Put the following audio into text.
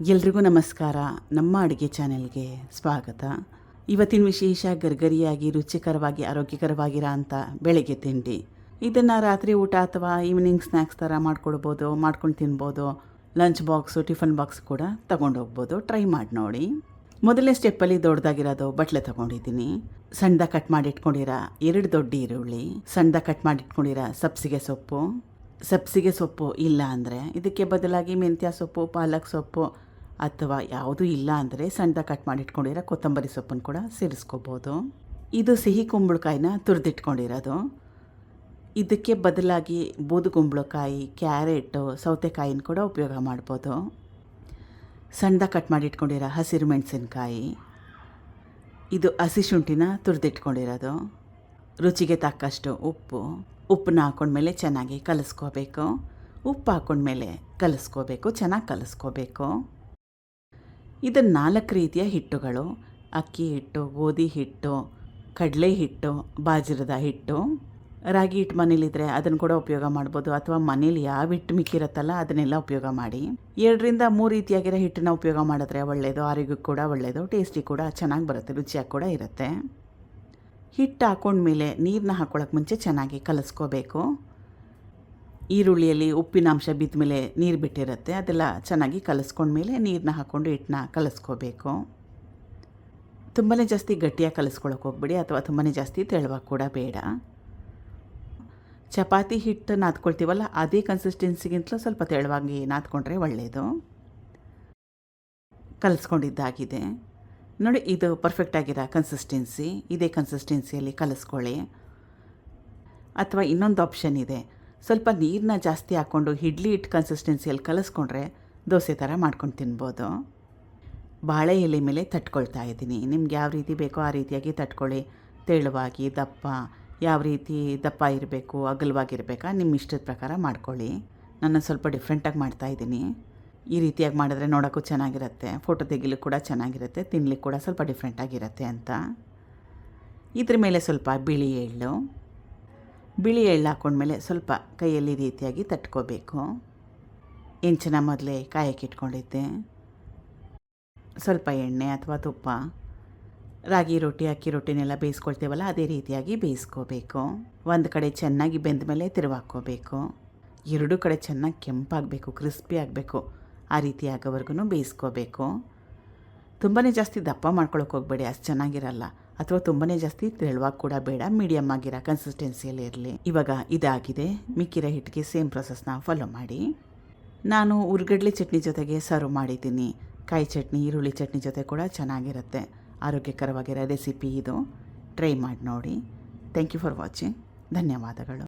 ಎಲ್ರಿಗೂ ನಮಸ್ಕಾರ. ನಮ್ಮ ಅಡುಗೆ ಚಾನೆಲ್ಗೆ ಸ್ವಾಗತ. ಇವತ್ತಿನ ವಿಶೇಷ ಗರ್ಗರಿಯಾಗಿ, ರುಚಿಕರವಾಗಿ, ಆರೋಗ್ಯಕರವಾಗಿರೋ ಅಂಥ ಬೆಳಗ್ಗೆ ತಿಂಡಿ. ಇದನ್ನು ರಾತ್ರಿ ಊಟ ಅಥವಾ ಈವ್ನಿಂಗ್ ಸ್ನ್ಯಾಕ್ಸ್ ಥರ ಮಾಡ್ಕೊಡ್ಬೋದು, ಮಾಡ್ಕೊಂಡು ತಿನ್ಬೋದು. ಲಂಚ್ ಬಾಕ್ಸು ಟಿಫನ್ ಬಾಕ್ಸ್ ಕೂಡ ತಗೊಂಡು ಹೋಗ್ಬೋದು ಟ್ರೈ ಮಾಡಿ ನೋಡಿ. ಮೊದಲನೇ ಸ್ಟೆಪ್ಪಲ್ಲಿ ದೊಡ್ಡದಾಗಿರೋದು ಬಟ್ಲೆ ತಗೊಂಡಿದ್ದೀನಿ. ಸಣ್ಣದ ಕಟ್ ಮಾಡಿ ಇಟ್ಕೊಂಡಿರೋ, ಎರಡು ದೊಡ್ಡ ಈರುಳ್ಳಿ, ಸಣ್ಣದ ಕಟ್ ಮಾಡಿ ಇಟ್ಕೊಂಡಿರೋ ಸಬ್ಸಿಗೆ ಸೊಪ್ಪು. ಸಬ್ಸಿಗೆ ಸೊಪ್ಪು ಇಲ್ಲ ಅಂದರೆ ಇದಕ್ಕೆ ಬದಲಾಗಿ ಮೆಂತ್ಯ ಸೊಪ್ಪು, ಪಾಲಕ್ ಸೊಪ್ಪು ಅಥವಾ ಯಾವುದೂ ಇಲ್ಲ ಅಂದರೆ ಸಣ್ಣದಾಗಿ ಕಟ್ ಮಾಡಿ ಇಟ್ಕೊಂಡಿರೋ ಕೊತ್ತಂಬರಿ ಸೊಪ್ಪನ್ನು ಕೂಡ ಸೇರಿಸ್ಕೋಬೋದು. ಇದು ಸಿಹಿ ಕುಂಬಳಕಾಯಿನ ತುರಿದಿಟ್ಕೊಂಡಿರೋದು. ಇದಕ್ಕೆ ಬದಲಾಗಿ ಬೂದುಗುಂಬಳಕಾಯಿ ಕ್ಯಾರೆಟು, ಸೌತೆಕಾಯಿನ ಕೂಡ ಉಪಯೋಗ ಮಾಡ್ಬೋದು. ಸಣ್ಣದ ಕಟ್ ಮಾಡಿ ಇಟ್ಕೊಂಡಿರೋ ಹಸಿರು ಮೆಣಸಿನಕಾಯಿ. ಇದು ಹಸಿ ಶುಂಠಿನ ತುರಿದಿಟ್ಕೊಂಡಿರೋದು. ರುಚಿಗೆ ತಕ್ಕಷ್ಟು ಉಪ್ಪು. ಉಪ್ಪನ್ನ ಹಾಕೊಂಡ್ಮೇಲೆ ಚೆನ್ನಾಗಿ ಕಲಿಸ್ಕೋಬೇಕು. ಉಪ್ಪು ಹಾಕೊಂಡ್ಮೇಲೆ ಕಲಿಸ್ಕೋಬೇಕು, ಚೆನ್ನಾಗಿ ಕಲಿಸ್ಕೋಬೇಕು. ಇದು ನಾಲ್ಕು ರೀತಿಯ ಹಿಟ್ಟುಗಳು. ಅಕ್ಕಿ ಹಿಟ್ಟು, ಗೋಧಿ ಹಿಟ್ಟು, ಕಡಲೆ ಹಿಟ್ಟು, ಬಾಜರದ ಹಿಟ್ಟು. ರಾಗಿ ಹಿಟ್ಟು ಮನೇಲಿದ್ದರೆ ಅದನ್ನು ಕೂಡ ಉಪಯೋಗ ಮಾಡ್ಬೋದು. ಅಥವಾ ಮನೇಲಿ ಯಾವ ಹಿಟ್ಟು ಮಿಕ್ಕಿರುತ್ತಲ್ಲ ಅದನ್ನೆಲ್ಲ ಉಪಯೋಗ ಮಾಡಿ. ಎರಡರಿಂದ ಮೂರು ರೀತಿಯಾಗಿರೋ ಹಿಟ್ಟನ್ನ ಉಪಯೋಗ ಮಾಡಿದ್ರೆ ಒಳ್ಳೆಯದು ಆರೋಗ್ಯಕ್ಕೆ ಕೂಡ ಒಳ್ಳೆಯದು ಟೇಸ್ಟಿ ಕೂಡ ಚೆನ್ನಾಗಿ ಬರುತ್ತೆ. ರುಚಿಯಾಗಿ ಕೂಡ ಇರುತ್ತೆ. ಹಿಟ್ಟು ಹಾಕೊಂಡ್ಮೇಲೆ ನೀರನ್ನ ಹಾಕೊಳ್ಳೋಕೆ ಮುಂಚೆ ಚೆನ್ನಾಗಿ ಕಲಿಸ್ಕೋಬೇಕು. ಈರುಳ್ಳಿಯಲ್ಲಿ ಉಪ್ಪಿನಾಂಶ ಬಿದ್ದ ಮೇಲೆ ನೀರು ಬಿಟ್ಟಿರುತ್ತೆ, ಅದೆಲ್ಲ ಚೆನ್ನಾಗಿ ಕಲಿಸ್ಕೊಂಡ್ಮೇಲೆ ನೀರನ್ನ ಹಾಕ್ಕೊಂಡು ಹಿಟ್ಟನ್ನ ಕಲಿಸ್ಕೋಬೇಕು. ತುಂಬಾ ಜಾಸ್ತಿ ಗಟ್ಟಿಯಾಗಿ ಕಲಿಸ್ಕೊಳಕ್ಕೆ ಹೋಗ್ಬಿಡಿ, ಅಥವಾ ತುಂಬಾ ಜಾಸ್ತಿ ತೆಳುವಾಗಿ ಕೂಡ ಬೇಡ. ಚಪಾತಿ ಹಿಟ್ಟು ನಾದ್ಕೊಳ್ತೀವಲ್ಲ ಅದೇ ಕನ್ಸಿಸ್ಟೆನ್ಸಿಗಿಂತಲೂ ಸ್ವಲ್ಪ ತೆಳುವಾಗಿ ನಾದ್ಕೊಂಡ್ರೆ ಒಳ್ಳೆಯದು ಕಲಿಸ್ಕೊಂಡಿದ್ದಾಗಿದೆ. ನೋಡಿ, ಇದು ಪರ್ಫೆಕ್ಟಾಗಿರೋ ಕನ್ಸಿಸ್ಟೆನ್ಸಿ ಇದೇ ಕನ್ಸಿಸ್ಟೆನ್ಸಿಯಲ್ಲಿ ಕಲಿಸ್ಕೊಳ್ಳಿ. ಅಥವಾ ಇನ್ನೊಂದು ಆಪ್ಷನ್ ಇದೆ. ಸ್ವಲ್ಪ ನೀರನ್ನ ಜಾಸ್ತಿ ಹಾಕ್ಕೊಂಡು ಇಡ್ಲಿ ಹಿಟ್ಟು ಕನ್ಸಿಸ್ಟೆನ್ಸಿಯಲ್ಲಿ ಕಲಿಸ್ಕೊಂಡ್ರೆ ದೋಸೆ ಥರ ಮಾಡ್ಕೊಂಡು ತಿನ್ಬೋದು. ಬಾಳೆ ಎಲೆ ಮೇಲೆ ತಟ್ಕೊಳ್ತಾ ಇದ್ದೀನಿ. ನಿಮ್ಗೆ ಯಾವ ರೀತಿ ಬೇಕೋ ಆ ರೀತಿಯಾಗಿ ತಟ್ಕೊಳ್ಳಿ. ತೆಳುವಾಗಿ, ದಪ್ಪ, ಯಾವ ರೀತಿ ದಪ್ಪ ಇರಬೇಕು, ಅಗಲವಾಗಿರ್ಬೇಕಾ ನಿಮ್ಮ ಇಷ್ಟದ ಪ್ರಕಾರ ಮಾಡ್ಕೊಳ್ಳಿ. ನಾನು ಸ್ವಲ್ಪ ಡಿಫ್ರೆಂಟಾಗಿ ಮಾಡ್ತಾಯಿದ್ದೀನಿ ಈ ರೀತಿಯಾಗಿ ಮಾಡಿದ್ರೆ ನೋಡೋಕ್ಕೂ ಚೆನ್ನಾಗಿರುತ್ತೆ. ಫೋಟೋ ತೆಗಿಲಿಕ್ಕೆ ಕೂಡ ಚೆನ್ನಾಗಿರುತ್ತೆ. ತಿನ್ಲಿಕ್ಕೆ ಕೂಡ ಸ್ವಲ್ಪ ಡಿಫ್ರೆಂಟಾಗಿರುತ್ತೆ ಅಂತ. ಇದ್ರ ಮೇಲೆ ಸ್ವಲ್ಪ ಬಿಳಿ ಎಳ್ಳು ಬಿಳಿ ಎಳ್ಳು ಹಾಕ್ಕೊಂಡ್ಮೇಲೆ ಸ್ವಲ್ಪ ಕೈಯಲ್ಲಿ ರೀತಿಯಾಗಿ ತಟ್ಕೋಬೇಕು. ಇಂಚಿನ ಮೊದಲೇ ಕಾಯಕ್ಕೆ ಇಟ್ಕೊಂಡಿದ್ದೆ. ಸ್ವಲ್ಪ ಎಣ್ಣೆ ಅಥವಾ ತುಪ್ಪ, ರಾಗಿ ರೊಟ್ಟಿ, ಅಕ್ಕಿ ರೊಟ್ಟಿನೆಲ್ಲ ಬೇಯಿಸ್ಕೊಳ್ತೀವಲ್ಲ, ಅದೇ ರೀತಿಯಾಗಿ ಬೇಯಿಸ್ಕೋಬೇಕು. ಒಂದು ಕಡೆ ಚೆನ್ನಾಗಿ ಬೆಂದ ಮೇಲೆ ತಿರುವಾಕೋಬೇಕು ಎರಡೂ ಕಡೆ ಚೆನ್ನಾಗಿ ಕೆಂಪಾಗಬೇಕು, ಕ್ರಿಸ್ಪಿ ಆಗಬೇಕು, ಆ ರೀತಿ ಆಗೋವರೆಗೂ ಬೇಯಿಸ್ಕೋಬೇಕು. ತುಂಬಾ ಜಾಸ್ತಿ ದಪ್ಪ ಮಾಡ್ಕೊಳಕ್ಕೆ ಹೋಗಬೇಡಿ, ಅಷ್ಟು ಚೆನ್ನಾಗಿರಲ್ಲ. ಅಥವಾ ತುಂಬಾ ಜಾಸ್ತಿ ತೆಳುವಾಗಿ ಕೂಡ ಬೇಡ ಮೀಡಿಯಮ್ ಆಗಿರೋ ಕನ್ಸಿಸ್ಟೆನ್ಸಿಯಲ್ಲಿ ಇರಲಿ. ಇವಾಗ ಇದಾಗಿದೆ. ಮಿಕ್ಕಿರೋ ಹಿಟ್ಟಿಗೆ ಸೇಮ್ ಪ್ರೊಸೆಸ್ನ ಫಾಲೋ ಮಾಡಿ. ನಾನು ಉರ್ಗಡ್ಲೆ ಚಟ್ನಿ ಜೊತೆಗೆ ಸರ್ವ್ ಮಾಡಿದ್ದೀನಿ. ಕಾಯಿ ಚಟ್ನಿ, ಈರುಳ್ಳಿ ಚಟ್ನಿ ಜೊತೆ ಕೂಡ ಚೆನ್ನಾಗಿರುತ್ತೆ. ಆರೋಗ್ಯಕರವಾಗಿರೋ ರೆಸಿಪಿ ಇದು. ಟ್ರೈ ಮಾಡಿ ನೋಡಿ. ಥ್ಯಾಂಕ್ ಯು ಫಾರ್ ವಾಚಿಂಗ್ ಧನ್ಯವಾದಗಳು.